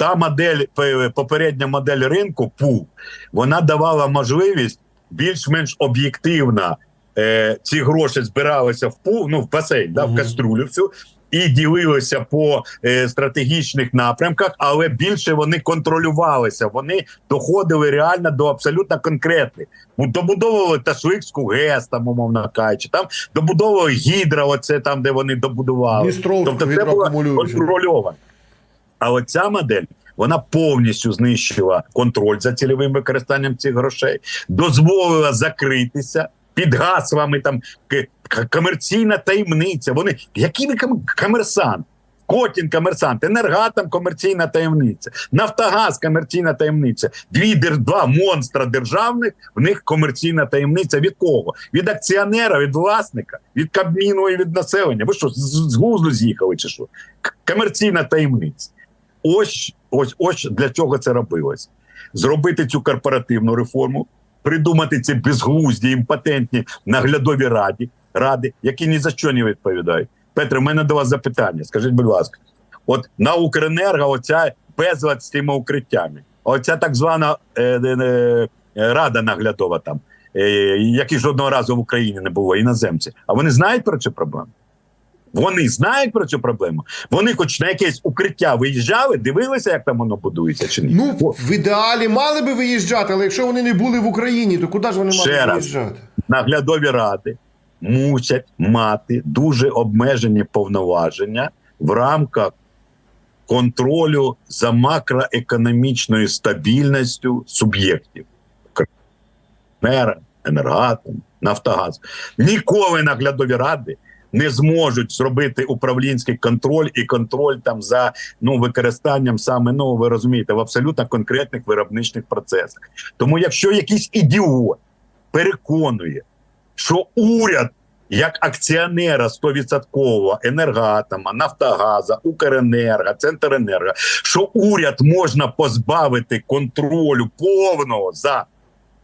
Та модель, попередня модель ринку ПУ, вона давала можливість більш-менш об'єктивно е, ці гроші збиралися в ПУ, ну в басейн, да, в каструлю всю. І ділилися по е, стратегічних напрямках, але більше вони контролювалися. Вони доходили реально до абсолютно конкретних. Добудовували Ташликську ГЕС, там, умовно кажучи, там добудовували гідро, оце там, де вони добудували. Дністровську Тобто це було контрольовано. А от ця модель вона повністю знищила контроль за цільовим використанням цих грошей, дозволила закритися під гаслами там комерційна таємниця. Вони які ви ком- комерсант? Котін комерсант, енергатом комерційна таємниця, Нафтогаз комерційна таємниця. Дві два монстра державних. В них комерційна таємниця від кого? Від акціонера, від власника, від Кабміну і від населення. Ви що з глузду з'їхали чи що? Комерційна таємниця. Ось ось ось для чого це робилось. Зробити цю корпоративну реформу, придумати ці безглузді, імпотентні наглядові раді, ради, які ні за що не відповідають. Петре, в мене до вас запитання. Скажіть, будь ласка, от на Укренерго оця безлад з тими укриттями, оця так звана е, е, е, рада наглядова там, е, які жодного разу в Україні не було, іноземці. А вони знають про цю проблему? Вони знають про цю проблему. Вони, хоч на якесь укриття виїжджали, дивилися, як там воно будується, чи ні? Ну, в ідеалі мали би виїжджати, але якщо вони не були в Україні, то куди ж вони мали раз. виїжджати? наглядові ради мусять мати дуже обмежені повноваження в рамках контролю за макроекономічною стабільністю суб'єктів. Мера, енергатом, Нафтогаз. Ніколи наглядові ради не зможуть зробити управлінський контроль і контроль там за ну використанням саме ну ви розумієте в абсолютно конкретних виробничних процесах. Тому, якщо якийсь ідіот переконує, що уряд як акціонера 100% енергатома, Нафтогаза, Укренерго, Центренерго, що уряд можна позбавити контролю повного за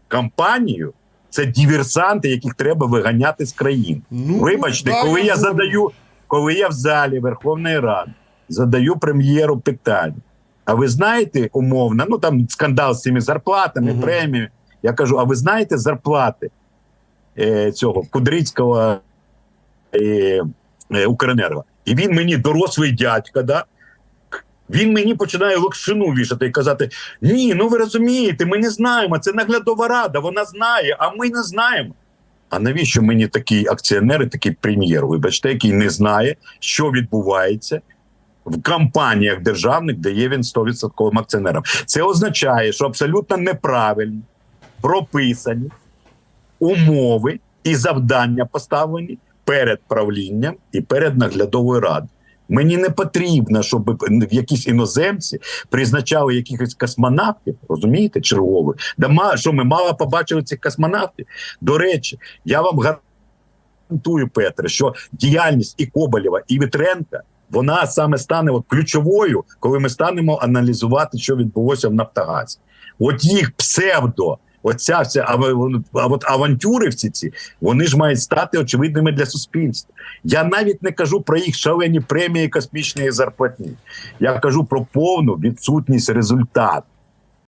компанією, це диверсанти, яких треба виганяти з країн. Ну, Вибачте, да, коли я згоден. задаю, коли я в залі Верховної Ради задаю прем'єру питання. А ви знаєте умовно, ну там скандал з цими зарплатами, Мгм. преміями. Я кажу: а ви знаєте зарплати е, цього Кудрицького е, е, Укренерго? І він мені дорослий дядька, да? Він мені починає локшину вішати і казати: Ні, ну ви розумієте, ми не знаємо. Це наглядова рада, вона знає, а ми не знаємо. А навіщо мені такий акціонер і такий прем'єр, вибачте, який не знає, що відбувається в компаніях державних, де є він 100% акціонером? Це означає, що абсолютно неправильно прописані умови і завдання поставлені перед правлінням і перед наглядовою радою. Мені не потрібно, щоб якісь іноземці призначали якихось космонавтів, розумієте, чергових. Да що ми мало побачили цих космонавтів. До речі, я вам гарантую, Петре, що діяльність і Коболєва, і Вітренка вона саме стане от ключовою, коли ми станемо аналізувати, що відбулося в Нафтогазі. От їх псевдо. Оця вся а, от авантюри всі ці вони ж мають стати очевидними для суспільства. Я навіть не кажу про їх шалені премії космічної зарплатні. Я кажу про повну відсутність результату.